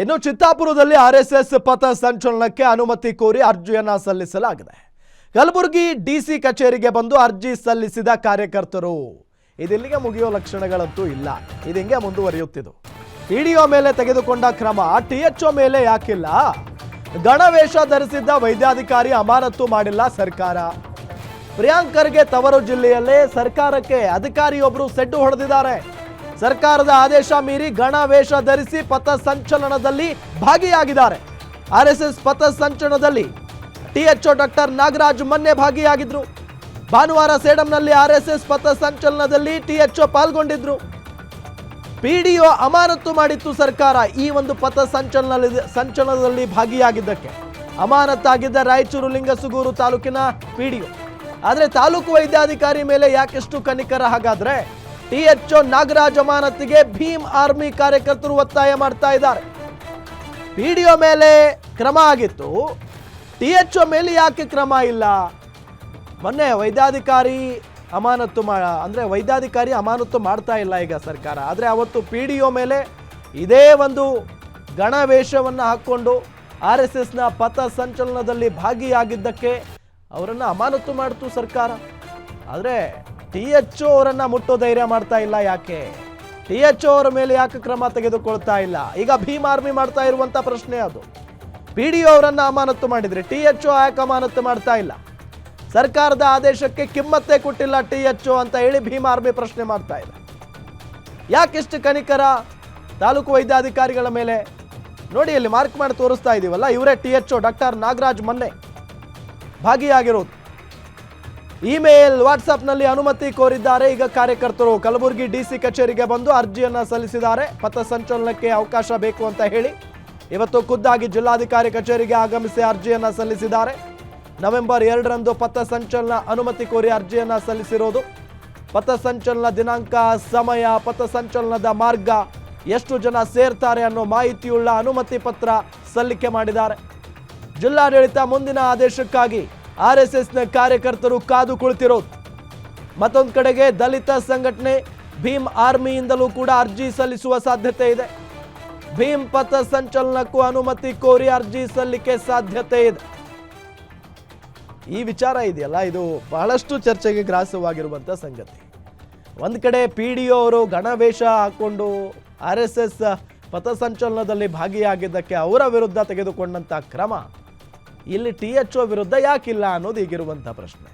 ಇನ್ನು ಚಿತ್ತಾಪುರದಲ್ಲಿ ಆರ್ಎಸ್ಎಸ್ ಪಥ ಸಂಚಲನಕ್ಕೆ ಅನುಮತಿ ಕೋರಿ ಅರ್ಜಿಯನ್ನ ಸಲ್ಲಿಸಲಾಗಿದೆ. ಕಲಬುರಗಿ ಡಿಸಿ ಕಚೇರಿಗೆ ಬಂದು ಅರ್ಜಿ ಸಲ್ಲಿಸಿದ ಕಾರ್ಯಕರ್ತರು. ಇದಿಲ್ಲಿಗೆ ಮುಗಿಯೋ ಲಕ್ಷಣಗಳಂತೂ ಇಲ್ಲ. ಇದಿಂಗೆ ಮುಂದುವರಿಯುತ್ತಿದ್ದು. ಇಡಿಒ ಮೇಲೆ ತೆಗೆದುಕೊಂಡ ಕ್ರಮ, ಟಿಎಚ್ಒ ಮೇಲೆ ಯಾಕಿಲ್ಲ? ಗಣವೇಷ ಧರಿಸಿದ್ದ ವೈದ್ಯಾಧಿಕಾರಿ ಅಮಾನತು ಮಾಡಿಲ್ಲ ಸರ್ಕಾರ. ಪ್ರಿಯಾಂಕರ್ಗೆ ತವರು ಜಿಲ್ಲೆಯಲ್ಲೇ ಸರ್ಕಾರಕ್ಕೆ ಅಧಿಕಾರಿಯೊಬ್ಬರು ಸೆಡ್ಡು ಹೊಡೆದಿದ್ದಾರೆ. ಸರ್ಕಾರದ ಆದೇಶ ಮೀರಿ ಗಣವೇಷ ಧರಿಸಿ ಪಥ ಸಂಚಲನದಲ್ಲಿ ಭಾಗಿಯಾಗಿದ್ದಾರೆ. ಆರ್ ಎಸ್ ಎಸ್ ಪಥ ಸಂಚಲನದಲ್ಲಿ ಟಿಎಚ್ಒ ಡಾಕ್ಟರ್ ನಾಗರಾಜ್ ಮೊನ್ನೆ ಭಾಗಿಯಾಗಿದ್ರು. ಭಾನುವಾರ ಸೇಡಂನಲ್ಲಿ ಆರ್ ಎಸ್ ಎಸ್ ಪಥ ಸಂಚಲನದಲ್ಲಿ ಟಿಎಚ್ಒ ಪಾಲ್ಗೊಂಡಿದ್ರು. ಪಿಡಿಒ ಅಮಾನತು ಮಾಡಿತ್ತು ಸರ್ಕಾರ ಈ ಒಂದು ಪಥ ಸಂಚಲನ ಸಂಚಲನದಲ್ಲಿ ಭಾಗಿಯಾಗಿದ್ದಕ್ಕೆ. ಅಮಾನತಾಗಿದ್ದ ರಾಯಚೂರು ಲಿಂಗಸುಗೂರು ತಾಲೂಕಿನ ಪಿಡಿಒ ಆದರೆ ತಾಲೂಕು ವೈದ್ಯಾಧಿಕಾರಿ ಮೇಲೆ ಯಾಕೆಷ್ಟು ಕನಿಕರ ಹಾಗಾದ್ರೆ ಟಿಎಚ್ಒ ನಾಗರಾಜ್ ಅಮಾನತಿಗೆ ಭೀಮ್ ಆರ್ಮಿ ಕಾರ್ಯಕರ್ತರು ಒತ್ತಾಯ ಮಾಡ್ತಾ ಇದ್ದಾರೆ. ಪಿಡಿಒ ಮೇಲೆ ಕ್ರಮ ಆಗಿತ್ತು. ಟಿಎಚ್ಒ ಮೇಲೆ ಯಾಕೆ ಕ್ರಮ ಇಲ್ಲ? ಮೊನ್ನೆ ವೈದ್ಯಾಧಿಕಾರಿ ಅಮಾನತ್ತು ಮಾ, ಅಂದರೆ ವೈದ್ಯಾಧಿಕಾರಿ ಅಮಾನತ್ತು ಮಾಡ್ತಾ ಇಲ್ಲ ಈಗ ಸರ್ಕಾರ. ಆದರೆ ಅವತ್ತು ಪಿ ಡಿ ಒ ಮೇಲೆ ಇದೇ ಒಂದು ಗಣವೇಷವನ್ನು ಹಾಕ್ಕೊಂಡು ಆರ್ ಎಸ್ ಎಸ್ನ ಪಥ ಸಂಚಲನದಲ್ಲಿ ಭಾಗಿಯಾಗಿದ್ದಕ್ಕೆ ಅವರನ್ನು ಅಮಾನತ್ತು ಮಾಡಿತು ಸರ್ಕಾರ. ಆದರೆ ಟಿ ಎಚ್ ಅವರನ್ನ ಮುಟ್ಟೋ ಧೈರ್ಯ ಮಾಡ್ತಾ ಇಲ್ಲ ಯಾಕೆ? ಟಿ ಎಚ್ ಅವರ ಮೇಲೆ ಯಾಕೆ ಕ್ರಮ ತೆಗೆದುಕೊಳ್ತಾ ಇಲ್ಲ? ಈಗ ಭೀಮ್ ಆರ್ಮಿ ಮಾಡ್ತಾ ಇರುವಂತ ಪ್ರಶ್ನೆ ಅದು. ಪಿ ಡಿ ಅವರನ್ನ ಅಮಾನತು ಮಾಡಿದ್ರೆ ಟಿ ಎಚ್ ಯಾಕೆ ಅಮಾನತು ಮಾಡ್ತಾ ಇಲ್ಲ? ಸರ್ಕಾರದ ಆದೇಶಕ್ಕೆ ಕಿಮ್ಮತ್ತೆ ಕೊಟ್ಟಿಲ್ಲ ಟಿ ಎಚ್ ಅಂತ ಹೇಳಿ ಭೀಮ್ ಆರ್ಮಿ ಪ್ರಶ್ನೆ ಮಾಡ್ತಾ ಇದೆ. ಯಾಕಿಷ್ಟು ಕನಿಕರ? ತಾಲೂಕು ವೈದ್ಯಾಧಿಕಾರಿಗಳ ಮೇಲೆ. ನೋಡಿ, ಇಲ್ಲಿ ಮಾರ್ಕ್ ಮಾಡಿ ತೋರಿಸ್ತಾ ಇದೀವಲ್ಲ, ಇವರೇ ಟಿ ಎಚ್ ಡಾಕ್ಟರ್ ನಾಗರಾಜ್ ಮೊನ್ನೆ ಭಾಗಿಯಾಗಿರೋದು. ಇಮೇಲ್ ವಾಟ್ಸಪ್ನಲ್ಲಿ ಅನುಮತಿ ಕೋರಿದ್ದಾರೆ. ಈಗ ಕಾರ್ಯಕರ್ತರು ಕಲಬುರಗಿ ಡಿಸಿ ಕಚೇರಿಗೆ ಬಂದು ಅರ್ಜಿಯನ್ನ ಸಲ್ಲಿಸಿದ್ದಾರೆ. ಪಥ ಸಂಚಲನಕ್ಕೆ ಅವಕಾಶ ಬೇಕು ಅಂತ ಹೇಳಿ ಇವತ್ತು ಖುದ್ದಾಗಿ ಜಿಲ್ಲಾಧಿಕಾರಿ ಕಚೇರಿಗೆ ಆಗಮಿಸಿ ಅರ್ಜಿಯನ್ನ ಸಲ್ಲಿಸಿದ್ದಾರೆ. ನವೆಂಬರ್ ಎರಡರಂದು ಪಥ ಸಂಚಲನ ಅನುಮತಿ ಕೋರಿ ಅರ್ಜಿಯನ್ನ ಸಲ್ಲಿಸಿರೋದು. ಪಥ ಸಂಚಲನ ದಿನಾಂಕ, ಸಮಯ, ಪಥ ಸಂಚಲನದ ಮಾರ್ಗ, ಎಷ್ಟು ಜನ ಸೇರ್ತಾರೆ ಅನ್ನೋ ಮಾಹಿತಿಯುಳ್ಳ ಅನುಮತಿ ಪತ್ರ ಸಲ್ಲಿಕೆ ಮಾಡಿದ್ದಾರೆ. ಜಿಲ್ಲಾಡಳಿತ ಮುಂದಿನ ಆದೇಶಕ್ಕಾಗಿ ಆರ್ ಎಸ್ ಎಸ್ನ ಕಾರ್ಯಕರ್ತರು ಕಾದು ಕುಳಿತಿರೋದು ಮತ್ತೊಂದು ಕಡೆಗೆ ದಲಿತ ಸಂಘಟನೆ ಭೀಮ್ ಆರ್ಮಿಯಿಂದಲೂ ಕೂಡ ಅರ್ಜಿ ಸಲ್ಲಿಸುವ ಸಾಧ್ಯತೆ ಇದೆ. ಭೀಮ್ ಪಥ ಸಂಚಲನಕ್ಕೂ ಅನುಮತಿ ಕೋರಿ ಅರ್ಜಿ ಸಲ್ಲಿಕೆ ಸಾಧ್ಯತೆ ಇದೆ. ಈ ವಿಚಾರ ಇದೆಯಲ್ಲ? ಇದು ಬಹಳಷ್ಟು ಚರ್ಚೆಗೆ ಗ್ರಾಸವಾಗಿರುವಂಥ ಸಂಗತಿ. ಒಂದು ಕಡೆ ಪಿ ಡಿ ಅವರು ಗಣವೇಷ ಹಾಕೊಂಡು ಆರ್ ಎಸ್ ಎಸ್ ಪಥಸಂಚಲನದಲ್ಲಿ ಭಾಗಿಯಾಗಿದ್ದಕ್ಕೆ ಅವರ ವಿರುದ್ಧ ತೆಗೆದುಕೊಂಡಂಥ ಕ್ರಮ. ಇಲ್ಲಿ ಟಿ ಎಚ್ ವಿರುದ್ಧ ಯಾಕಿಲ್ಲ ಅನ್ನೋದು ಈಗಿರುವಂಥ ಪ್ರಶ್ನೆ.